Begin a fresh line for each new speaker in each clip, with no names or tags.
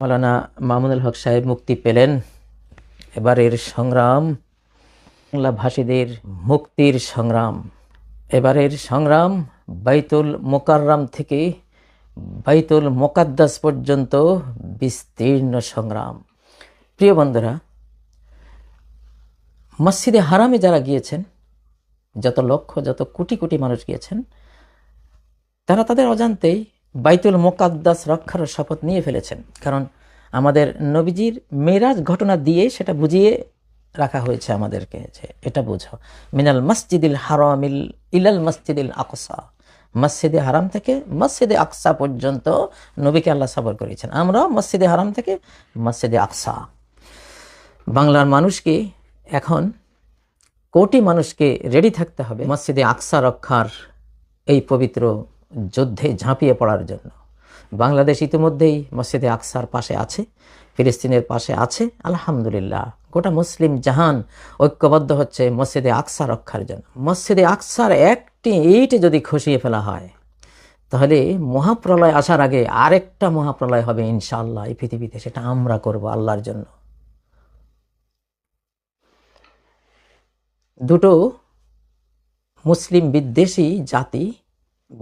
মৌলানা মামুনুল হক সাহেব মুক্তি পেলেন। এবারের সংগ্রাম বাংলা ভাষীদের মুক্তির সংগ্রাম। এবারের সংগ্রাম বাইতুল মোকাররাম থেকে বাইতুল মোকাদ্দাস পর্যন্ত বিস্তীর্ণ সংগ্রাম। প্রিয় বন্ধুরা, মসজিদে হারামে যারা গিয়েছেন, যত লক্ষ, যত কোটি কোটি মানুষ গিয়েছেন, তারা তাদের অজান্তেই বাইতুল মোকাদ্দাস রক্ষার শপথ নিয়ে ফেলেছেন। কারণ আমাদের নবীজির মেরাজ ঘটনা দিয়ে সেটা বুঝিয়ে রাখা হয়েছে আমাদেরকে যে এটা বুঝো। মিনাল মসজিদিল হারামিল ইলাল মসজিদিল আকসা। মসজিদে হারাম থেকে মসজিদে আকসা পর্যন্ত নবীকে আল্লাহ সফর করেছেন। আমরাও মসজিদে হারাম থেকে মসজিদে আকসা। বাংলার মানুষকে এখন কোটি মানুষকে রেডি থাকতে হবে। মসজিদে আকসা রক্ষার এই পবিত্র যুদ্ধে ঝাঁপিয়ে পড়ার জন্য। বাংলাদেশ ইতিমধ্যেই মসজিদে আকসার পাশে আছে, ফিলিস্তিনের পাশে আছে, আলহামদুলিল্লাহ। গোটা মুসলিম জাহান ঐক্যবদ্ধ হচ্ছে মসজিদে আকসা রক্ষার জন্য। মসজিদে আকসার একটি ইট যদি খসিয়ে ফেলা হয়, তাহলে মহাপ্রলয় আসার আগে আরেকটা মহাপ্রলয় হবে ইনশাআল্লাহ এই পৃথিবীতে। সেটা আমরা করব আল্লাহর জন্য। দুটো মুসলিম বিদ্বেষী জাতি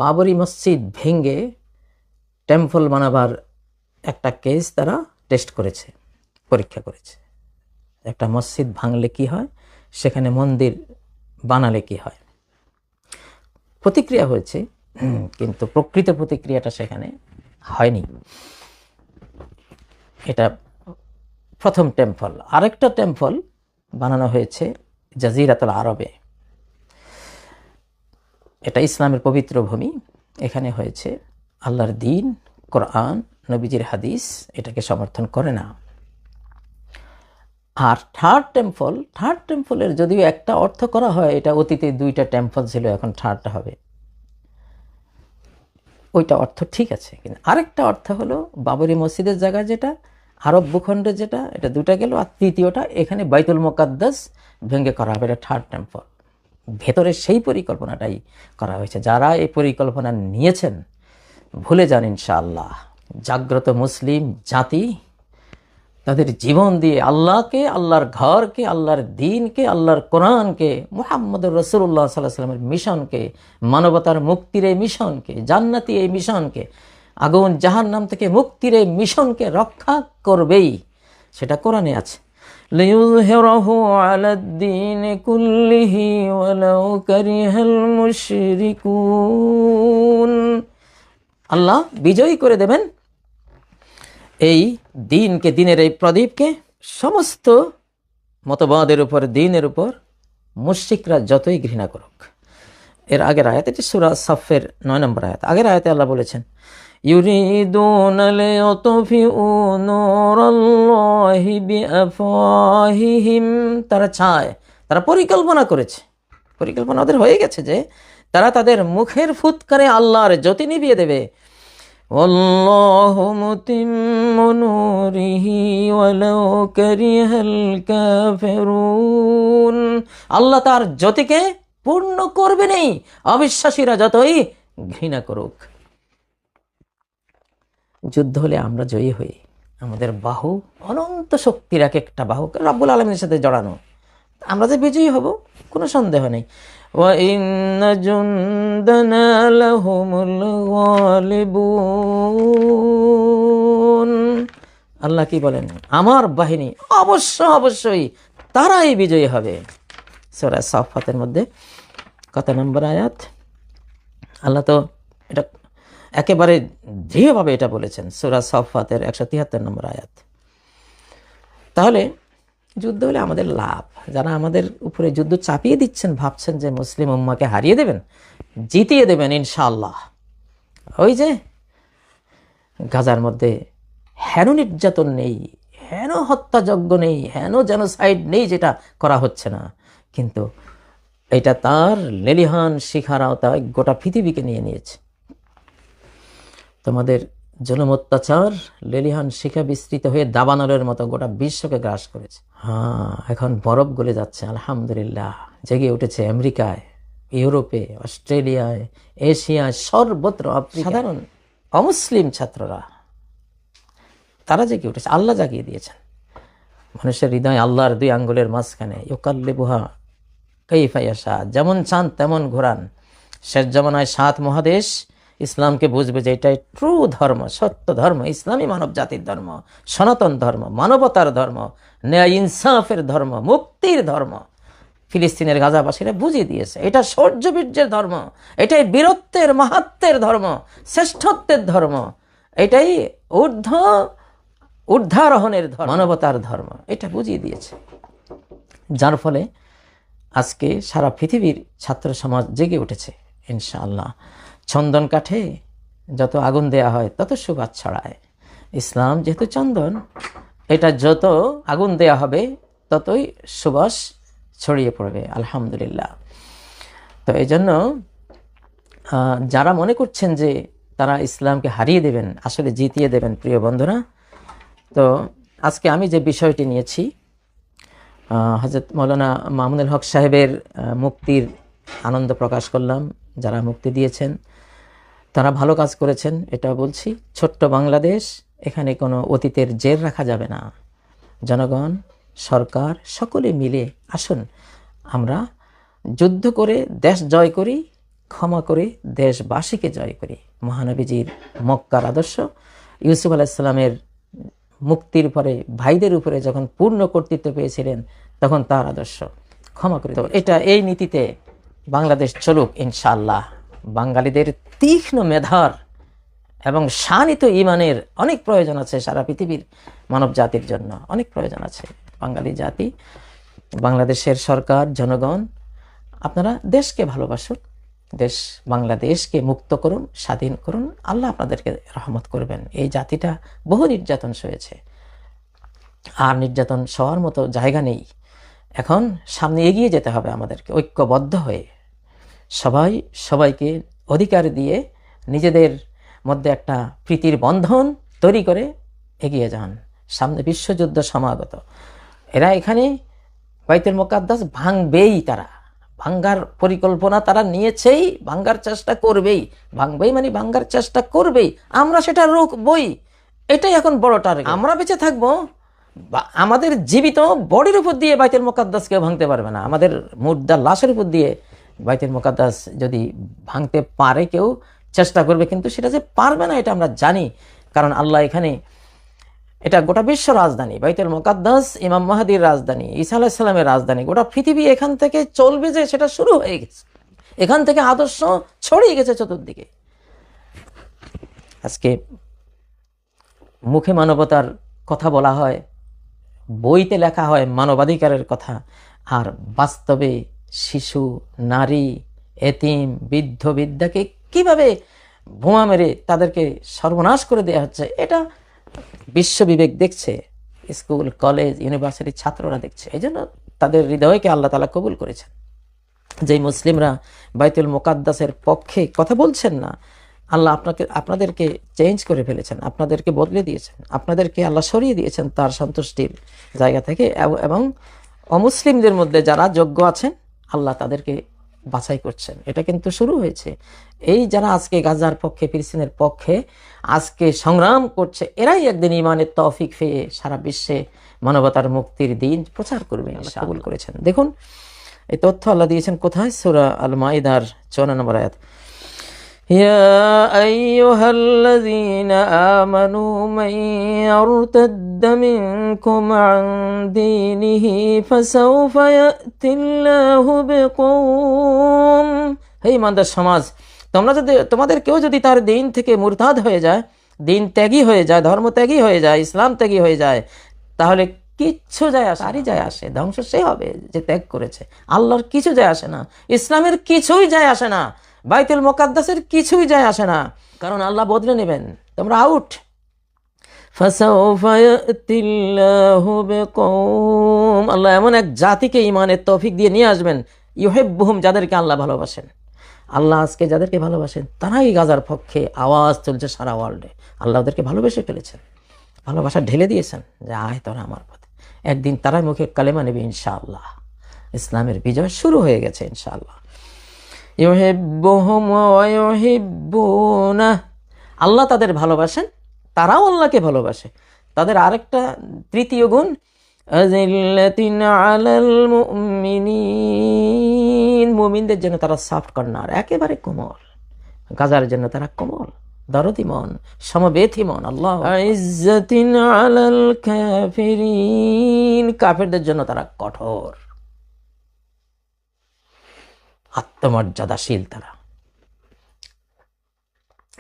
বাবরি মসজিদ ভেঙ্গে টেম্পল বানাবার একটা কেস তারা টেস্ট করেছে, পরীক্ষা করেছে। একটা মসজিদ ভাঙলে কি হয়? সেখানে মন্দির বানালে কি হয়? প্রতিক্রিয়া হয়েছে, কিন্তু প্রকৃত প্রতিক্রিয়াটা সেখানে হয়নি। এটা প্রথম টেম্পল। আরেকটা টেম্পল বানানো হয়েছে জাজিরাতুল আরবে। এটা ইসলামের পবিত্র ভূমি। এখানে হয়েছে আল্লাহর দিন, কোরআন, নবীজির হাদিস, এটাকে সমর্থন করে না। আর থার্ড টেম্পল থার্ড টেম্পলের যদিও একটা অর্থ করা হয়, এটা অতীতে দুইটা টেম্পল ছিল, এখন থার্ডটা হবে। ওইটা অর্থ ঠিক আছে, কিন্তু আরেকটা অর্থ হলো, বাবরি মসজিদের জায়গা যেটা, আরব ভূখণ্ডে যেটা, এটা দুটা গেল, আর তৃতীয়টা এখানে বাইতুল মোকাদ্দাস ভেঙে করা হবে, এটা থার্ড টেম্পল ভেতরে সেই পরিকল্পনাটাই করা হয়েছে। যারা এই পরিকল্পনা নিয়েছেন, ভুলে যান ইনশাআল্লাহ। জাগ্রত মুসলিম জাতি, তাদের জীবন দিয়ে আল্লাহকে, আল্লাহর ঘরকে, আল্লাহর দিনকে, আল্লাহর কোরআনকে মুহাম্মদ রসুল্লাহ সাল্লাহ সাল্লামের মিশনকে, মানবতার মুক্তির এই মিশনকে, জান্নাতি এই মিশনকে, আগুন জাহান নাম থেকে মুক্তির এই মিশনকে রক্ষা করবেই, সেটা কোরআনে আছে। ليظهره على الدين كله ولو كره المشركون আল্লাহ বিজয়ী করে দেবেন এই দিনকে দিনের এই প্রদীপকে সমস্ত মতবাদের উপর দিনের উপর মুশিকরা যতই ঘৃণা করুক এর আগের আয়াত এটি সুরা সাফের নয় নম্বর আয়াত আগের আয়াতে আল্লাহ বলেছেন يريدون ليطفئوا نور الله بأفواههم তারা চায় তারা পরিকল্পনা করেছে পরিকল্পনা ওদের হয়ে গেছে যে তারা তাদের মুখের ফুৎকারে আল্লাহর জ্যোতি নিভিয়ে দেবে والله متم نوره ولو كره الكافرون আল্লাহ তার জ্যোতিকে পূর্ণ করবেনই অবিশ্বাসীরা যতই ঘৃণা করুক যুদ্ধ হলে আমরা জয়ী হই। আমাদের বাহু, অনন্ত শক্তির এক একটা বাহু, রব্বুল আলমের সাথে জড়ানো। আমরা যে বিজয়ী হব, কোনো সন্দেহ নেই। আল্লাহ কি বলেন? আমার বাহিনী অবশ্য অবশ্যই তারাই বিজয়ী হবে। সোরা সফাতের মধ্যে কত নম্বর আয়াত? আল্লাহ তো এটা একেবারে দৃঢ়ভাবে এটা বলেছেন সুরা সফাতের একশো তিয়াত্তর নম্বর আয়াত। তাহলে যুদ্ধ হলে আমাদের লাভ। যারা আমাদের উপরে যুদ্ধ চাপিয়ে দিচ্ছেন, ভাবছেন যে মুসলিম উম্মাকে হারিয়ে দেবেন, জিতিয়ে দেবেন ইনশাল্লাহ ওই যে গাজার মধ্যে হেন নির্যাতন নেই, হেন হত্যাযজ্ঞ নেই, হেন জেনোসাইড নেই যেটা করা হচ্ছে না। কিন্তু এটা তার লেলিহান শিখার আওতায় গোটা পৃথিবীকে নিয়ে নিয়েছে। তোমাদের জনম অত্যাচার লেলিহান শিখা বিস্তৃত হয়ে দাবানলের মতো গোটা বিশ্বকে গ্রাস করেছে। হ্যাঁ এখন বরফ গলে যাচ্ছে আলহামদুলিল্লাহ। জেগে উঠেছে আমেরিকায় ইউরোপে অস্ট্রেলিয়ায় এশিয়ায় সর্বত্র সাধারণ অমুসলিম ছাত্ররা তারা জেগে উঠেছে আল্লাহ জাগিয়ে দিয়েছেন। মানুষের হৃদয় আল্লাহর দুই আঙ্গুলের মাঝখানে ইউকাল্লে বুহা কৈফাইয়াশা যেমন চান তেমন ঘোরান। শেষ জমানায় সাত মহাদেশ ইসলামকে বুঝবে যে এটাই ট্রু ধর্ম, সত্য ধর্ম, ইসলামী মানব জাতির ধর্ম, সনাতন ধর্ম, মানবতার ধর্ম, ন্যায় ইনসাফের ধর্ম, মুক্তির ধর্ম। ফিলিস্তিনের গাজাবাসীরা বুঝিয়ে দিয়েছে, এটা শৌর্যবীর্যের ধর্ম, এটাই বীরত্বের, মাহাত্মের ধর্ম, শ্রেষ্ঠত্বের ধর্ম, এটাই ঊর্ধ্ব, ঊর্ধ্বারোহণের ধর্ম, মানবতার ধর্ম, এটা বুঝিয়ে দিয়েছে। যার ফলে আজকে সারা পৃথিবীর ছাত্র সমাজ জেগে উঠেছে, ইনশাআল্লাহ। চন্দন কাঠে যত আগুন দেয়া হয়, তত সুবাদ ছড়ায়। ইসলাম যেহেতু চন্দন, এটা যত আগুন দেয়া হবে, ততই সুবাস ছড়িয়ে পড়বে, আলহামদুলিল্লাহ। তো এই জন্য যারা মনে করছেন যে তারা ইসলামকে হারিয়ে দেবেন, আসলে জিতিয়ে দেবেন, প্রিয় বন্ধুরা, তো আজকে আমি যে বিষয়টি নিয়েছি হজরত মৌলানা মামুনুল হক সাহেবের মুক্তির আনন্দ প্রকাশ করলাম, যারা মুক্তি দিয়েছেন। তারা ভালো কাজ করেছেন, এটা বলছি। ছোট্ট বাংলাদেশ, এখানে কোনো অতীতের জের রাখা যাবে না। জনগণ, সরকার, সকলে মিলে আসুন। আমরা যুদ্ধ করে দেশ জয় করি, ক্ষমা করে দেশবাসীকে জয় করি। মহানবীজির মক্কার আদর্শ। ইউসুফ আলাইসাল্লামের মুক্তির পরে ভাইদের উপরে যখন পূর্ণ কর্তৃত্ব পেয়েছিলেন, তখন তার আদর্শ। ক্ষমা করে এটা এই নীতিতে বাংলাদেশ চলুক ইনশাআল্লাহ। বাঙালিদের তীক্ষ্ণ মেধার এবং শানিত ইমানের অনেক প্রয়োজন আছে সারা পৃথিবীর মানব জাতির জন্য। অনেক প্রয়োজন আছে। বাঙালি জাতি, বাংলাদেশের সরকার, জনগণ, আপনারা দেশকে ভালোবাসুন, দেশ বাংলাদেশকে মুক্ত করুন, স্বাধীন করুন, আল্লাহ আপনাদেরকে রহমত করবেন। এই জাতিটা বহু নির্যাতন সয়েছে। আর নির্যাতন সবার মতো জায়গা নেই। এখন সামনে এগিয়ে যেতে হবে আমাদেরকে, ঐক্যবদ্ধ হয়ে। সবাই সবাইকে অধিকার দিয়ে নিজেদের মধ্যে একটা প্রীতির বন্ধন তৈরি করে এগিয়ে যান। সামনে বিশ্বযুদ্ধ সমাগত। এরা এখানে বাইতুল মোকাদ্দাস ভাঙবেই তারা। ভাঙ্গার পরিকল্পনা তারা নিয়েছেই, ভাঙ্গার চেষ্টা করবেই। ভাঙবেই মানে ভাঙ্গার চেষ্টা করবেই। আমরা সেটা রুখবই। এটাই এখন বড় টার্গেট আমরা বেঁচে থাকব। আমাদের জীবিত বডির উপর দিয়ে বাইতুল মোকাদ্দাস কেউ ভাঙতে পারবে না। আমাদের মুর্দার লাশের উপর দিয়ে বাইতুল মোকাদ্দাস যদি ভাঙতে পারে কেউ, চেষ্টা করবে, কিন্তু সেটা যে পারবে না, এটা আমরা জানি। কারণ আল্লাহ এখানে এটা গোটা বিশ্ব রাজধানী, বাইতুল মোকাদ্দাস, ইমাম মাহাদির রাজধানী, ঈসা আলাহিসাল্লামের রাজধানী, গোটা পৃথিবী এখান থেকে চলবে যে সেটা শুরু হয়ে গেছে। এখান থেকে আদর্শ ছড়িয়ে গেছে চতুর্দিকে। আজকে মুখে মানবতার কথা বলা হয়, বইতে লেখা হয় মানবাধিকারের কথা, আর বাস্তবে শিশু, নারী, এতিম, বৃদ্ধ বিদ্যাকে কীভাবে বোমা মেরে তাদেরকে সর্বনাশ করে দেওয়া হচ্ছে, এটা বিশ্ববিবেক দেখছে, স্কুল, কলেজ, ইউনিভার্সিটির ছাত্ররা দেখছে। এই জন্য তাদের হৃদয়কে আল্লাহ তালা কবুল করেছেন। যেই মুসলিমরা বাইতুল মোকাদ্দাসের পক্ষে কথা বলছেন না, আল্লাহ আপনাকে, আপনাদেরকে চেঞ্জ করে ফেলেছেন, আপনাদেরকে বদলে দিয়েছেন, আপনাদেরকে আল্লাহ সরিয়ে দিয়েছেন তার সন্তুষ্টির জায়গা থেকে, এবং অমুসলিমদের মধ্যে যারা যোগ্য আছেন আল্লাহ তাদেরকে বাছাই করছেন। এটা কিন্তু শুরু হয়েছে। এই যারা আজকে গাজার পক্ষে ফিলিস্তিনের পক্ষে আজকে সংগ্রাম করছে এরাই একদিন ইমানের তফিক পেয়ে সারা বিশ্বে মানবতার মুক্তির দিন প্রচার করবে কবুল করেছেন। দেখুন এই তথ্য আল্লাহ দিয়েছেন কোথায়? সুরা আল মাইদার চৌনা নম্বর আয়াত। يا أيها الذين آمنوا من يرتد منكم عن دينه فسوف يأتي الله بقوم হে ইমানদার সমাজ তোমরা যদি তোমাদের কেউ যদি তার দিন থেকে মুরতাদ হয়ে যায় দিন ত্যাগী হয়ে যায় ধর্ম ত্যাগী হয়ে যায় ইসলাম ত্যাগী হয়ে যায় তাহলে কিচ্ছু যায় আসে আরই যায় আসে ধ্বংস সে হবে যে ত্যাগ করেছে আল্লাহর কিছু যায় আসে না ইসলামের কিছুই যায় আসে না বাইতুল মোকাদ্দাসের কিছুই যায় আসে না। কারণ আল্লাহ বদলে নেবেন। তোমরা আউট আল্লাহ এমন এক জাতিকে ইমানের তফিক দিয়ে নিয়ে আসবেন ইহেব্বুহুম যাদেরকে আল্লাহ ভালোবাসেন। আল্লাহ আজকে যাদেরকে ভালোবাসেন, তারাই গাজার পক্ষে আওয়াজ তুলছে সারা ওয়ার্ল্ডে আল্লাহ ওদেরকে ভালোবেসে ফেলেছেন। ভালোবাসা ঢেলে দিয়েছেন যে, আয় তোরা আমার পথে। একদিন তারাই মুখে কালেমা নেবে, ইনশাআল্লাহ। ইসলামের বিজয় শুরু হয়ে গেছে, ইনশাআল্লাহ। আল্লাহ তাদের ভালোবাসেন, তারাও আল্লাহকে ভালোবাসে। তাদের আরেকটা তৃতীয় গুণ মুমিনদের জন্য তারা সফট কর্নার একেবারে কোমল। গাজার জন্য তারা কোমল, দরদি মন, সমবেথি মন, আল্লাহ ইজ্জাতিন আলাল কাফিরিন। কাফেরদের জন্য তারা কঠোর। আত্মমর্যাদাশীল তারা।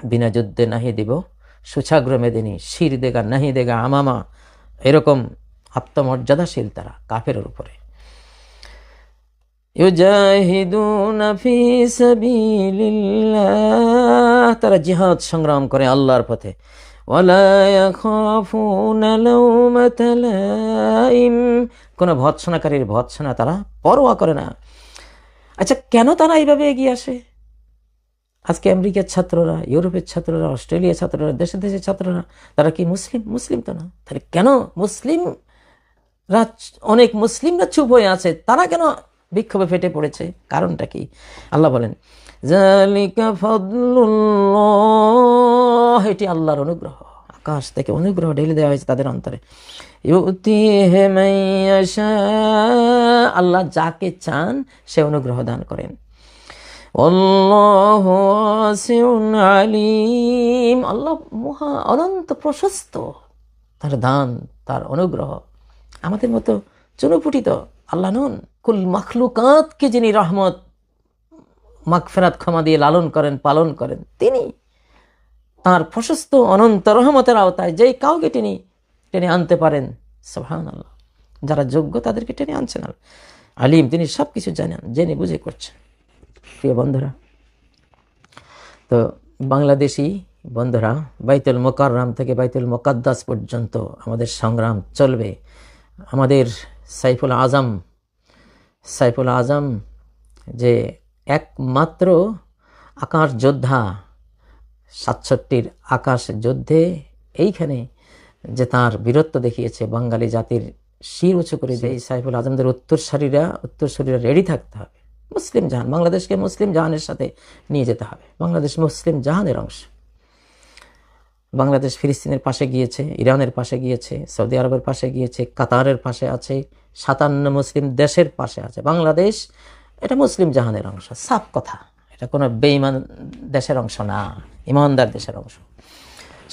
বিনা যুদ্ধে নাহি দিব সুছাগ্র মেদিনী শির দেগা নাহি দেগা আমামা, এরকম আত্মমর্যাদাশীল তারা কাফের উপরে। তারা জিহাদ সংগ্রাম করে আল্লাহর পথে। কোনো ভৎসনাকারীর ভৎসনা তারা পরোয়া করে না। আচ্ছা কেন তারা এইভাবে এগিয়ে আসে? আজকে আমেরিকার ছাত্ররা, ইউরোপের ছাত্ররা, অস্ট্রেলিয়ার ছাত্ররা দেশে দেশের ছাত্ররা, তারা কি মুসলিম? মুসলিম তো না। তাহলে কেন মুসলিমরা অনেক মুসলিমরা চুপ হয়ে আছে, তারা কেন বিক্ষোভে ফেটে পড়েছে? কারণটা কি? আল্লাহ বলেন এটি আল্লাহর অনুগ্রহ। আকাশ থেকে অনুগ্রহ ঢেলে দেওয়া হয়েছে তাদের অন্তরে। আল্লাহ যাকে চান, সে অনুগ্রহ দান করেন। আলিম। আল্লাহ মহা অনন্ত প্রশস্ত। তার দান, তার অনুগ্রহ আমাদের মতো চুনুপুটিত আল্লাহ নুন। কুল মখলুকাতকে যিনি রহমত, মাগফেরাত, ক্ষমা দিয়ে লালন করেন, পালন করেন, তিনি তার প্রশস্ত অনন্ত রহমতের আওতায় যেই কাউকে তিনি টেনে আনতে পারেন সোহান আল্লাহ যারা যোগ্য তাদেরকে টেনে আনছেন আল্লাহ। আলিম, তিনি সব কিছু জানেন, জেনে বুঝে করছেন প্রিয় বন্ধুরা, তো বাংলাদেশি বন্ধুরা, বাইতুল মোকাররাম থেকে বাইতুল মোকাদ্দাস পর্যন্ত আমাদের সংগ্রাম চলবে আমাদের সাইফুল আজম সাইফুল আজম যে একমাত্র আকার যোদ্ধা সাতষট্টির আকাশ যুদ্ধে এইখানে যে তার বীরত্ব দেখিয়েছে বাঙালি জাতির শির উঁচু করে যে সাইফুল আজমদের উত্তরসারীরা উত্তরসূরিরা রেডি থাকতে হবে। মুসলিম জাহান বাংলাদেশকে মুসলিম জাহানের সাথে নিয়ে যেতে হবে। বাংলাদেশ মুসলিম জাহানের অংশ। বাংলাদেশ ফিলিস্তিনের পাশে গিয়েছে ইরানের পাশে গিয়েছে সৌদি আরবের পাশে গিয়েছে কাতারের পাশে আছে সাতান্ন মুসলিম দেশের পাশে আছে। বাংলাদেশ এটা মুসলিম জাহানের অংশ। সাফ কথা। এটা কোনো বেঈমান দেশের অংশ না। ইমানদার দেশের অংশ।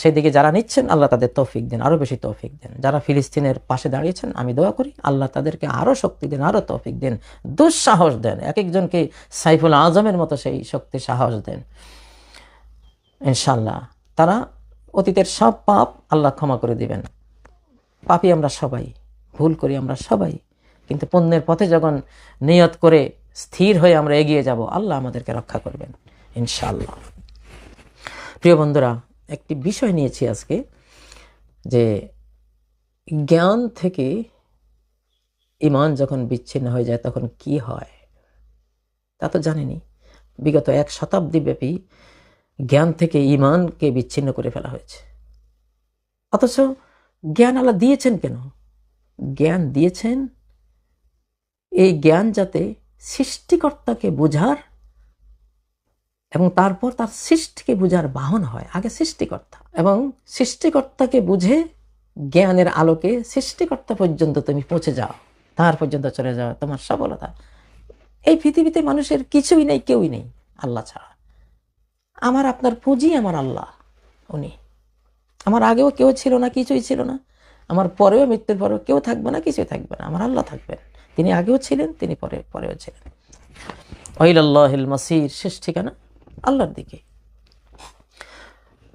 সেদিকে যারা নিচ্ছেন, আল্লাহ তাদের তৌফিক দেন আরও বেশি তৌফিক দেন। যারা ফিলিস্তিনের পাশে দাঁড়িয়েছেন, আমি দোয়া করি, আল্লাহ তাদেরকে আরও শক্তি দেন আরও তৌফিক দেন, দুঃসাহস দেন। এক একজনকে সাইফুল আজমের মতো সেই শক্তি সাহস দেন। ইনশাল্লাহ তারা অতীতের সব পাপ আল্লাহ ক্ষমা করে দিবেন। পাপি আমরা সবাই, ভুল করি আমরা সবাই, কিন্তু পণ্যের পথে যখন নিয়ত করে স্থির হয়ে আমরা এগিয়ে যাব, আল্লাহ আমাদেরকে রক্ষা করবেন, ইনশাআল্লাহ। প্রিয় বন্ধুরা, একটি বিষয় নিয়েছি আজকে যে জ্ঞান থেকে ইমান যখন বিচ্ছিন্ন হয়ে যায়, তখন কি হয়? তা তো জানেনি। বিগত এক শতাব্দী ব্যাপী জ্ঞান থেকে ইমানকে বিচ্ছিন্ন করে ফেলা হয়েছে। অথচ জ্ঞান আল্লাহ দিয়েছেন কেন? জ্ঞান দিয়েছেন এই জ্ঞান যাতে সৃষ্টিকর্তাকে বোঝার এবং তারপর তার সৃষ্টিকে বোঝার বাহন হয়, আগে সৃষ্টিকর্তা। এবং সৃষ্টিকর্তাকে বুঝে জ্ঞানের আলোকে সৃষ্টিকর্তা পর্যন্ত তুমি পৌঁছে যাও তার পর্যন্ত চলে যাও, তোমার সফলতা। এই পৃথিবীতে মানুষের কিছুই নেই, কেউই নেই, আল্লাহ ছাড়া। আমার আপনার পুঁজি আমার আল্লাহ, উনি। আমার আগেও কেউ ছিল না, কিছুই ছিল না। আমার পরেও মৃত্যুর পরেও কেউ থাকবে না, কিছুই থাকবে না, আমার আল্লাহ থাকবেন। তিনি আগেও ছিলেন, তিনি পরে, পরেও ছিলেন। ওইলাল্লাহিল মাসির শেষ ঠিকানা? আল্লাহর দিকে।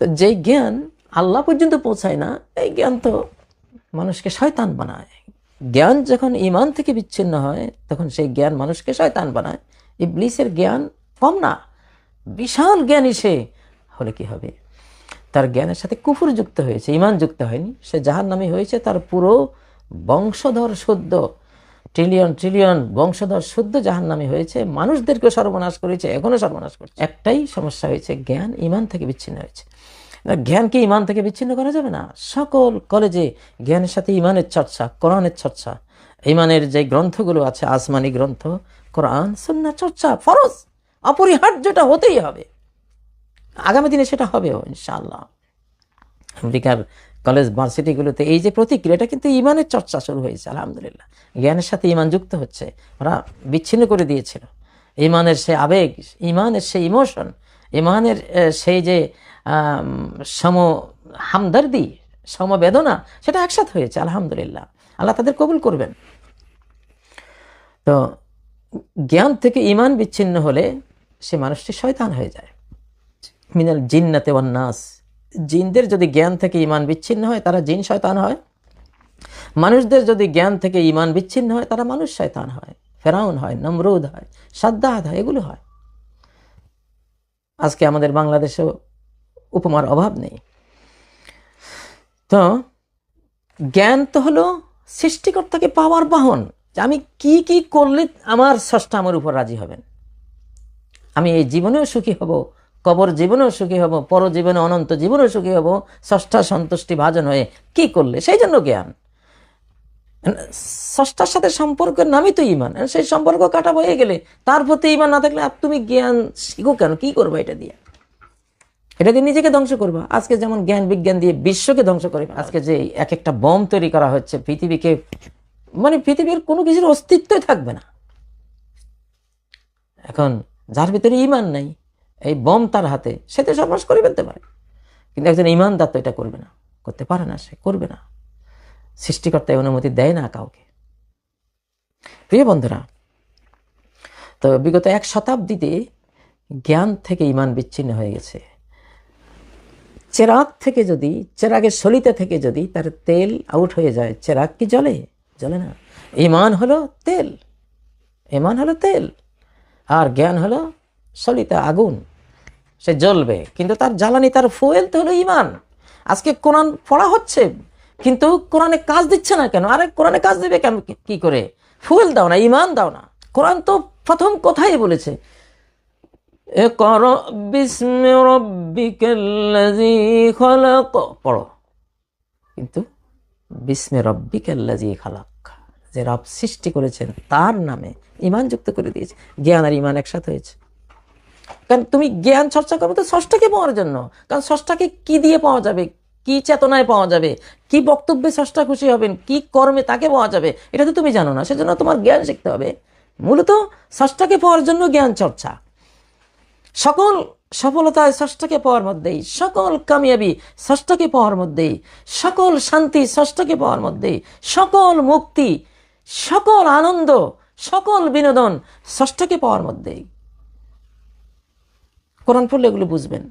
তো যেই জ্ঞান আল্লাহ পর্যন্ত পৌঁছায় না, এই জ্ঞান তো মানুষকে শয়তান বানায়। জ্ঞান যখন ইমান থেকে বিচ্ছিন্ন হয়, তখন সেই জ্ঞান মানুষকে শয়তান বানায়। ইবলিসের জ্ঞান কম না, বিশাল জ্ঞানী সে। হলে কি হবে? তার জ্ঞানের সাথে কুফুর যুক্ত হয়েছে ইমান যুক্ত হয়নি। সে যাহার নামে হয়েছে, তার পুরো বংশধর শুদ্ধ ট্রিলিয়ন ট্রিলিয়ন বংশধর শুদ্ধ জাহান নামে হয়েছে মানুষদেরকে সর্বনাশ করেছে এখনও সর্বনাশ করছে। একটাই সমস্যা হয়েছে, জ্ঞান ইমান থেকে বিচ্ছিন্ন হয়েছে। জ্ঞানকে ইমান থেকে বিচ্ছিন্ন করা যাবে না? সকল কলেজে জ্ঞানের সাথে ইমানের চর্চা, কোরআনের চর্চা। ইমানের যে গ্রন্থগুলো আছে, আসমানি গ্রন্থ, কোরআন সন্না চর্চা, ফরজ, অপরিহার্যটা হতেই হবে। আগামী দিনে সেটা হবেও, ইনশাআল্লাহ। আমেরিকার কলেজ, ভার্সিটিগুলোতে এই যে প্রতিক্রিয়াটা কিন্তু ইমানের চর্চা শুরু হয়েছে, আলহামদুলিল্লাহ। জ্ঞানের সাথে ইমান যুক্ত হচ্ছে, ওরা বিচ্ছিন্ন করে দিয়েছিল। ইমানের সে আবেগ, ইমানের সে ইমোশন ইমানের সেই যে সম হামদর্দি, সমবেদনা, সেটা একসাথে হয়েছে, আলহামদুলিল্লাহ। আল্লাহ তাদের কবুল করবেন। তো জ্ঞান থেকে ইমান বিচ্ছিন্ন হলে সে মানুষটি শয়তান হয়ে যায়। মিনাল জিন্নাতে নাস। জিনদের যদি জ্ঞান থেকে ইমান বিচ্ছিন্ন হয়, তারা জিন শয়তান হয়। মানুষদের যদি জ্ঞান থেকে ইমান বিচ্ছিন্ন হয়, তারা মানুষ শয়তান হয়। ফেরাউন হয়, নমরুদ হয় সাদ্দাত হয়, এগুলো হয়। আজকে আমাদের বাংলাদেশেও উপমার অভাব নেই। তো, জ্ঞান তো হলো সৃষ্টিকর্তাকে পাওয়ার বাহন। যে আমি কি কি করলে আমার স্রষ্টা আমার উপর রাজি হবেন? আমি এই জীবনেও সুখী হব কবর জীবনেও সুখী হব, পরজীবনে অনন্ত জীবনেও সুখী হব, ষষ্ঠা সন্তুষ্টি ভাজন হয়ে কি করলে? সেই জন্য জ্ঞান। ষষ্ঠার সাথে সম্পর্কের নামই তো ইমান সেই সম্পর্ক কাটা হয়ে গেলে তার প্রতি ইমান না থাকলে তুমি জ্ঞান শিখো কেন? কি করব এটা দিয়ে? এটা দিয়ে নিজেকে ধ্বংস করবা। আজকে যেমন জ্ঞান বিজ্ঞান দিয়ে বিশ্বকে ধ্বংস করে আজকে যে এক একটা বম তৈরি করা হচ্ছে, পৃথিবীকে মানে পৃথিবীর কোনো কিছুর অস্তিত্বই থাকবে না। এখন যার ভিতরে ইমান নাই এই বম তার হাতে, সে তো সর্বনাশ করে ফেলতে পারে। কিন্তু একজন ইমানদার তো এটা করবে না। করতে পারে না, সে করবে না। সৃষ্টিকর্তা অনুমতি দেয় না কাউকে। প্রিয় বন্ধুরা, তো বিগত এক শতাব্দীতে জ্ঞান থেকে ইমান বিচ্ছিন্ন হয়ে গেছে। চেরাগ থেকে যদি, চেরাগের সলিতে থেকে যদি তার তেল আউট হয়ে যায়, চেরাগ কি জ্বলে? জ্বলে না। ইমান হলো তেল। ইমান হলো তেল। আর জ্ঞান হলো সলিতা আগুন। সে জ্বলবে, কিন্তু তার জ্বালানি, তার ফুয়েল তো হলো ইমান আজকে কোরআন পড়া হচ্ছে, কিন্তু কোরআনে কাজ দিচ্ছে না কেন? আরে, কোরআনে কাজ দেবে কেন? কি করে? ফুয়েল দাও না ইমান দাও না। কোরআন তো প্রথম কথাই বলেছে পড়ো। কিন্তু, বিস্মে রব্বিকাল্লাজি খালাক। যে রব সৃষ্টি করেছেন, তার নামে ইমান যুক্ত করে দিয়েছে। জ্ঞান আর ইমান একসাথে হয়েছে। কারণ তুমি জ্ঞান চর্চা করবে তো ষষ্ঠাকে পাওয়ার জন্য। কারণ ষষ্ঠাকে কি দিয়ে পাওয়া যাবে? কি চেতনায় পাওয়া যাবে? কি বক্তব্যে ষষ্ঠা খুশি হবেন? কি কর্মে তাকে পাওয়া যাবে? এটা তো তুমি জানো না, সেজন্য তোমার জ্ঞান শিখতে হবে। মূলত ষষ্ঠাকে পাওয়ার জন্য জ্ঞান চর্চা। সকল সফলতায় ষষ্ঠকে পাওয়ার মধ্যেই, সকল কামিয়াবি ষষ্ঠকে পাওয়ার মধ্যেই, সকল শান্তি ষষ্ঠকে পাওয়ার মধ্যেই, সকল মুক্তি, সকল আনন্দ, সকল বিনোদন ষষ্ঠকে পাওয়ার মধ্যেই। কোরআন পড়লে এগুলো বুঝবেন।